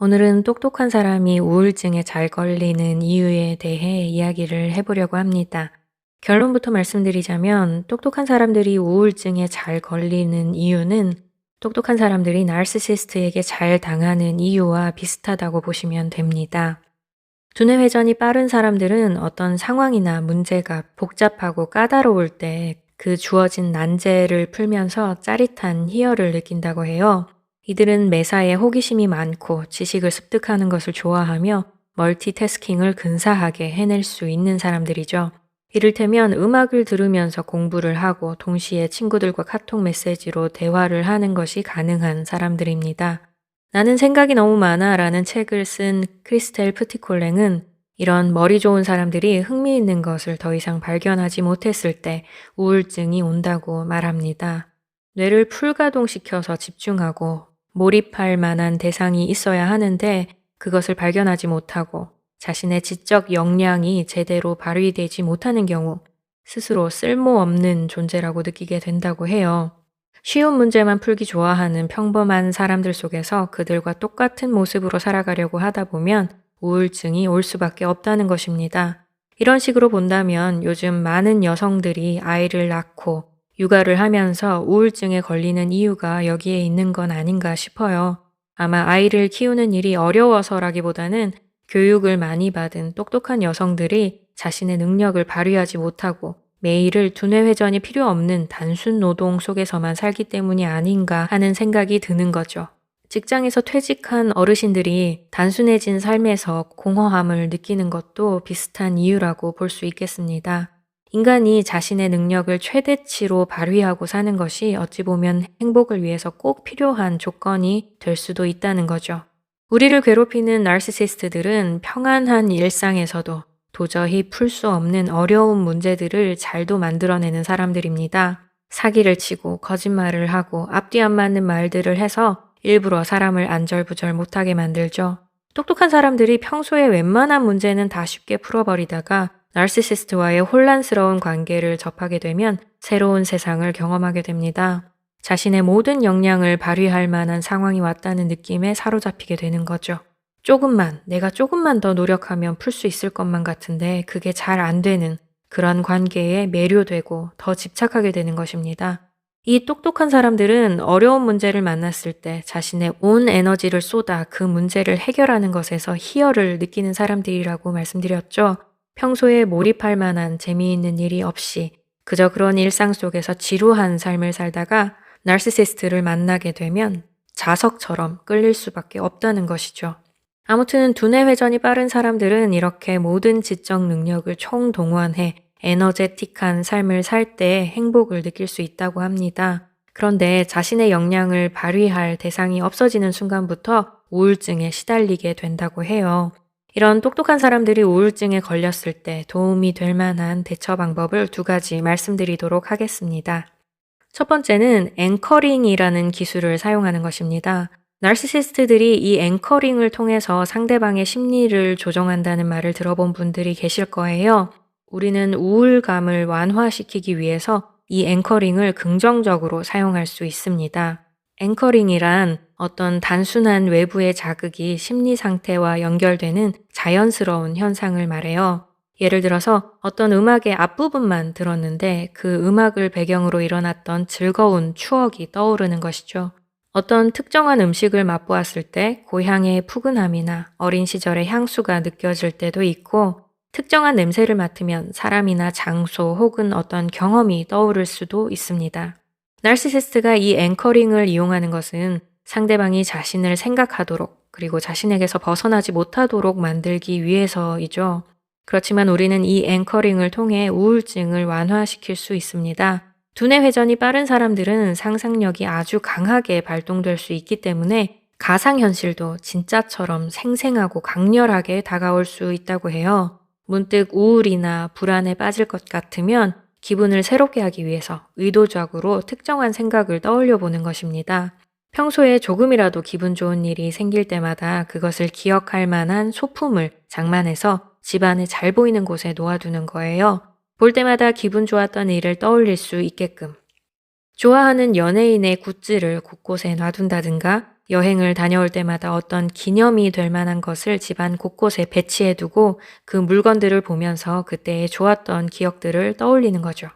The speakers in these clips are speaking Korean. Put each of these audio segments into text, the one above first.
오늘은 똑똑한 사람이 우울증에 잘 걸리는 이유에 대해 이야기를 해보려고 합니다. 결론부터 말씀드리자면 똑똑한 사람들이 우울증에 잘 걸리는 이유는 똑똑한 사람들이 나르시시스트에게 잘 당하는 이유와 비슷하다고 보시면 됩니다. 두뇌 회전이 빠른 사람들은 어떤 상황이나 문제가 복잡하고 까다로울 때 그 주어진 난제를 풀면서 짜릿한 희열을 느낀다고 해요. 이들은 매사에 호기심이 많고 지식을 습득하는 것을 좋아하며 멀티태스킹을 근사하게 해낼 수 있는 사람들이죠. 이를테면 음악을 들으면서 공부를 하고 동시에 친구들과 카톡 메시지로 대화를 하는 것이 가능한 사람들입니다. 나는 생각이 너무 많아 라는 책을 쓴 크리스텔 프티콜랭은 이런 머리 좋은 사람들이 흥미있는 것을 더 이상 발견하지 못했을 때 우울증이 온다고 말합니다. 뇌를 풀가동시켜서 집중하고 몰입할 만한 대상이 있어야 하는데 그것을 발견하지 못하고 자신의 지적 역량이 제대로 발휘되지 못하는 경우 스스로 쓸모없는 존재라고 느끼게 된다고 해요. 쉬운 문제만 풀기 좋아하는 평범한 사람들 속에서 그들과 똑같은 모습으로 살아가려고 하다 보면 우울증이 올 수밖에 없다는 것입니다. 이런 식으로 본다면 요즘 많은 여성들이 아이를 낳고 육아를 하면서 우울증에 걸리는 이유가 여기에 있는 건 아닌가 싶어요. 아마 아이를 키우는 일이 어려워서라기보다는 교육을 많이 받은 똑똑한 여성들이 자신의 능력을 발휘하지 못하고 매일을 두뇌 회전이 필요 없는 단순 노동 속에서만 살기 때문이 아닌가 하는 생각이 드는 거죠. 직장에서 퇴직한 어르신들이 단순해진 삶에서 공허함을 느끼는 것도 비슷한 이유라고 볼 수 있겠습니다. 인간이 자신의 능력을 최대치로 발휘하고 사는 것이 어찌 보면 행복을 위해서 꼭 필요한 조건이 될 수도 있다는 거죠. 우리를 괴롭히는 나르시시스트들은 평안한 일상에서도 도저히 풀 수 없는 어려운 문제들을 잘도 만들어내는 사람들입니다. 사기를 치고 거짓말을 하고 앞뒤 안 맞는 말들을 해서 일부러 사람을 안절부절 못하게 만들죠. 똑똑한 사람들이 평소에 웬만한 문제는 다 쉽게 풀어버리다가 나르시시스트와의 혼란스러운 관계를 접하게 되면 새로운 세상을 경험하게 됩니다. 자신의 모든 역량을 발휘할 만한 상황이 왔다는 느낌에 사로잡히게 되는 거죠. 조금만, 내가 조금만 더 노력하면 풀 수 있을 것만 같은데 그게 잘 안 되는 그런 관계에 매료되고 더 집착하게 되는 것입니다. 이 똑똑한 사람들은 어려운 문제를 만났을 때 자신의 온 에너지를 쏟아 그 문제를 해결하는 것에서 희열을 느끼는 사람들이라고 말씀드렸죠. 평소에 몰입할 만한 재미있는 일이 없이 그저 그런 일상 속에서 지루한 삶을 살다가 나르시시스트를 만나게 되면 자석처럼 끌릴 수밖에 없다는 것이죠. 아무튼 두뇌 회전이 빠른 사람들은 이렇게 모든 지적 능력을 총동원해 에너제틱한 삶을 살 때 행복을 느낄 수 있다고 합니다. 그런데 자신의 역량을 발휘할 대상이 없어지는 순간부터 우울증에 시달리게 된다고 해요. 이런 똑똑한 사람들이 우울증에 걸렸을 때 도움이 될 만한 대처 방법을 두 가지 말씀드리도록 하겠습니다. 첫 번째는 앵커링이라는 기술을 사용하는 것입니다. 나르시시스트들이 이 앵커링을 통해서 상대방의 심리를 조정한다는 말을 들어본 분들이 계실 거예요. 우리는 우울감을 완화시키기 위해서 이 앵커링을 긍정적으로 사용할 수 있습니다. 앵커링이란 어떤 단순한 외부의 자극이 심리 상태와 연결되는 자연스러운 현상을 말해요. 예를 들어서 어떤 음악의 앞부분만 들었는데 그 음악을 배경으로 일어났던 즐거운 추억이 떠오르는 것이죠. 어떤 특정한 음식을 맛보았을 때 고향의 푸근함이나 어린 시절의 향수가 느껴질 때도 있고 특정한 냄새를 맡으면 사람이나 장소 혹은 어떤 경험이 떠오를 수도 있습니다. 나르시시스트가 이 앵커링을 이용하는 것은 상대방이 자신을 생각하도록 그리고 자신에게서 벗어나지 못하도록 만들기 위해서이죠. 그렇지만 우리는 이 앵커링을 통해 우울증을 완화시킬 수 있습니다. 두뇌 회전이 빠른 사람들은 상상력이 아주 강하게 발동될 수 있기 때문에 가상현실도 진짜처럼 생생하고 강렬하게 다가올 수 있다고 해요. 문득 우울이나 불안에 빠질 것 같으면 기분을 새롭게 하기 위해서 의도적으로 특정한 생각을 떠올려 보는 것입니다. 평소에 조금이라도 기분 좋은 일이 생길 때마다 그것을 기억할 만한 소품을 장만해서 집안에 잘 보이는 곳에 놓아두는 거예요. 볼 때마다 기분 좋았던 일을 떠올릴 수 있게끔. 좋아하는 연예인의 굿즈를 곳곳에 놔둔다든가 여행을 다녀올 때마다 어떤 기념이 될 만한 것을 집안 곳곳에 배치해 두고 그 물건들을 보면서 그때의 좋았던 기억들을 떠올리는 거죠.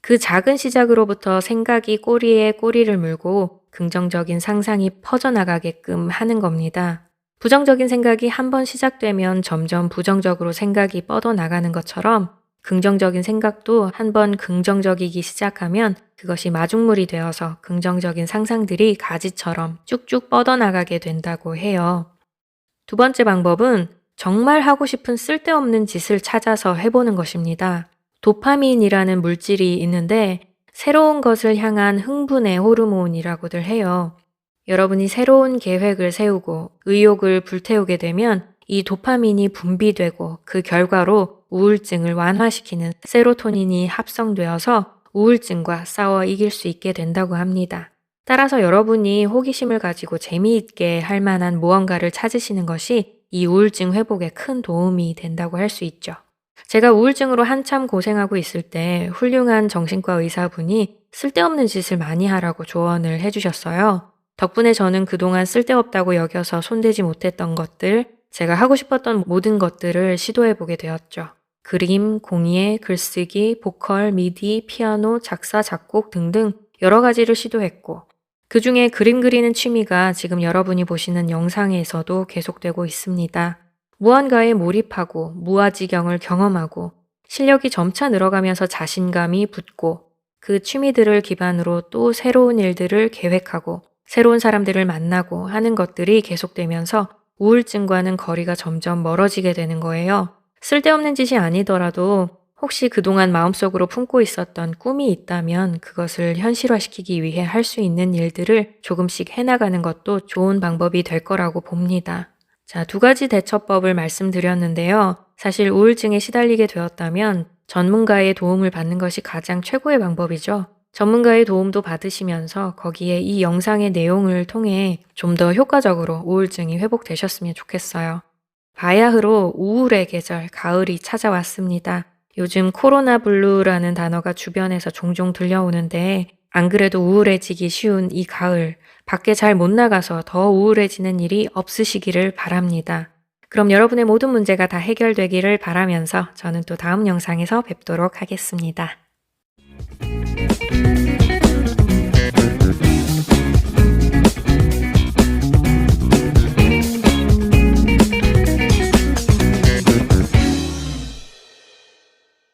그 작은 시작으로부터 생각이 꼬리에 꼬리를 물고 긍정적인 상상이 퍼져나가게끔 하는 겁니다. 부정적인 생각이 한번 시작되면 점점 부정적으로 생각이 뻗어나가는 것처럼 긍정적인 생각도 한번 긍정적이기 시작하면 그것이 마중물이 되어서 긍정적인 상상들이 가지처럼 쭉쭉 뻗어나가게 된다고 해요. 두 번째 방법은 정말 하고 싶은 쓸데없는 짓을 찾아서 해보는 것입니다. 도파민이라는 물질이 있는데 새로운 것을 향한 흥분의 호르몬이라고들 해요. 여러분이 새로운 계획을 세우고 의욕을 불태우게 되면 이 도파민이 분비되고 그 결과로 우울증을 완화시키는 세로토닌이 합성되어서 우울증과 싸워 이길 수 있게 된다고 합니다. 따라서 여러분이 호기심을 가지고 재미있게 할 만한 무언가를 찾으시는 것이 이 우울증 회복에 큰 도움이 된다고 할 수 있죠. 제가 우울증으로 한참 고생하고 있을 때 훌륭한 정신과 의사분이 쓸데없는 짓을 많이 하라고 조언을 해주셨어요. 덕분에 저는 그동안 쓸데없다고 여겨서 손대지 못했던 것들, 제가 하고 싶었던 모든 것들을 시도해보게 되었죠. 그림, 공예, 글쓰기, 보컬, 미디, 피아노, 작사, 작곡 등등 여러 가지를 시도했고, 그 중에 그림 그리는 취미가 지금 여러분이 보시는 영상에서도 계속되고 있습니다. 무언가에 몰입하고 무아지경을 경험하고 실력이 점차 늘어가면서 자신감이 붙고 그 취미들을 기반으로 또 새로운 일들을 계획하고 새로운 사람들을 만나고 하는 것들이 계속되면서 우울증과는 거리가 점점 멀어지게 되는 거예요. 쓸데없는 짓이 아니더라도 혹시 그동안 마음속으로 품고 있었던 꿈이 있다면 그것을 현실화시키기 위해 할 수 있는 일들을 조금씩 해나가는 것도 좋은 방법이 될 거라고 봅니다. 자, 두 가지 대처법을 말씀드렸는데요. 사실 우울증에 시달리게 되었다면 전문가의 도움을 받는 것이 가장 최고의 방법이죠. 전문가의 도움도 받으시면서 거기에 이 영상의 내용을 통해 좀 더 효과적으로 우울증이 회복되셨으면 좋겠어요. 바야흐로 우울의 계절, 가을이 찾아왔습니다. 요즘 코로나 블루라는 단어가 주변에서 종종 들려오는데 안 그래도 우울해지기 쉬운 이 가을, 밖에 잘 못 나가서 더 우울해지는 일이 없으시기를 바랍니다. 그럼 여러분의 모든 문제가 다 해결되기를 바라면서 저는 또 다음 영상에서 뵙도록 하겠습니다.